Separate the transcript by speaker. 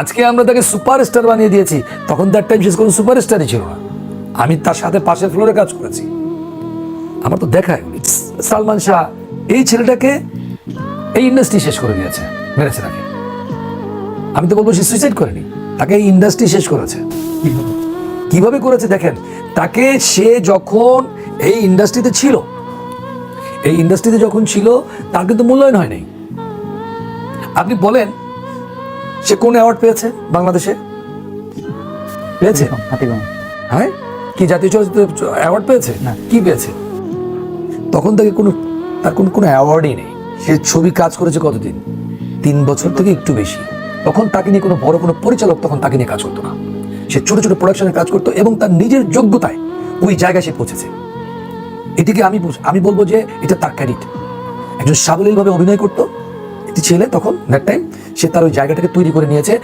Speaker 1: আজকে আমরা তাকে সুপারস্টার বানিয়ে দিয়েছি, তখন তার টাইম শেষ কোনো সুপারস্টারই ছিল না। আমি তার সাথে পাশের ফ্লোরে কাজ করেছি। আমার তো দেখায় সালমান শাহ, এই ছেলেটাকে এই ইন্ডাস্ট্রি শেষ করে দিয়েছে, মেরেছে তাকে। আমি তো বলব, সে সুইসাইড করেনি। তাকে এই ইন্ডাস্ট্রি শেষ করেছে। কীভাবে করেছে দেখেন, তাকে সে যখন এই ইন্ডাস্ট্রিতে ছিল, এই ইন্ডাস্ট্রিতে যখন ছিল, তার কিন্তু মূল্যায়ন হয়নি আপনি বলেন সে কোন অ্যাওয়ার্ড পেয়েছে বাংলাদেশে? পেয়েছে? হ্যাঁ? কি জাতীয় চলচ্চিত্র অ্যাওয়ার্ড পেয়েছে?
Speaker 2: না।
Speaker 1: কি পেয়েছে? তখন তাকে কোনো তার কোনো কোনো অ্যাওয়ার্ডই নেই। সে ছবি কাজ করেছে কতদিন? তিন বছর থেকে একটু বেশি। তখন তাকে নিয়ে কোনো বড় কোনো পরিচালক তখন তাকে নিয়ে কাজ করতো না। সে ছোট ছোট প্রোডাকশনে কাজ করতো এবং তার নিজের যোগ্যতায় ওই জায়গায় সে পৌঁছেছে। এটিকে আমি আমি বলব যে এটা তার ক্যারিট একজন সাবলীলভাবে অভিনয় করতো ছেলে তখন দ্যাট টাইম সে তার ওই জায়গাটাকে তৈরি করে নিয়েছে।